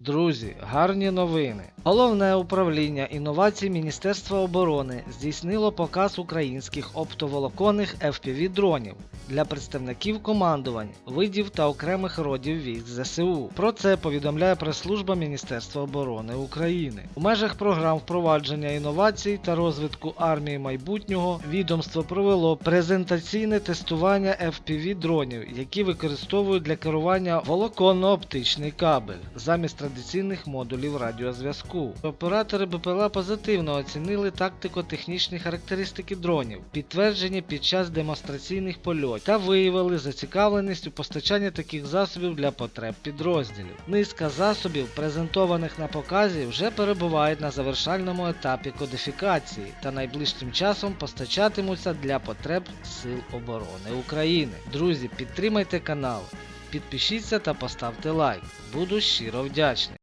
Друзі, гарні новини. Головне управління інновацій Міністерства оборони здійснило показ українських оптоволоконних FPV дронів для представників командувань, видів та окремих родів військ ЗСУ. Про це повідомляє прес-служба Міністерства оборони України. У межах програм впровадження інновацій та розвитку армії майбутнього відомство провело презентаційне тестування FPV дронів, які використовують для керування волоконно-оптичний кабель замість традиційних модулів радіозв'язку. Оператори БПЛА позитивно оцінили тактико-технічні характеристики дронів, підтверджені під час демонстраційних польотів, та виявили зацікавленість у постачанні таких засобів для потреб підрозділів. Низка засобів, презентованих на показі, вже перебувають на завершальному етапі кодифікації та найближчим часом постачатимуться для потреб Сил оборони України. Друзі, підтримайте канал, підпишіться та поставте лайк. Буду щиро вдячний.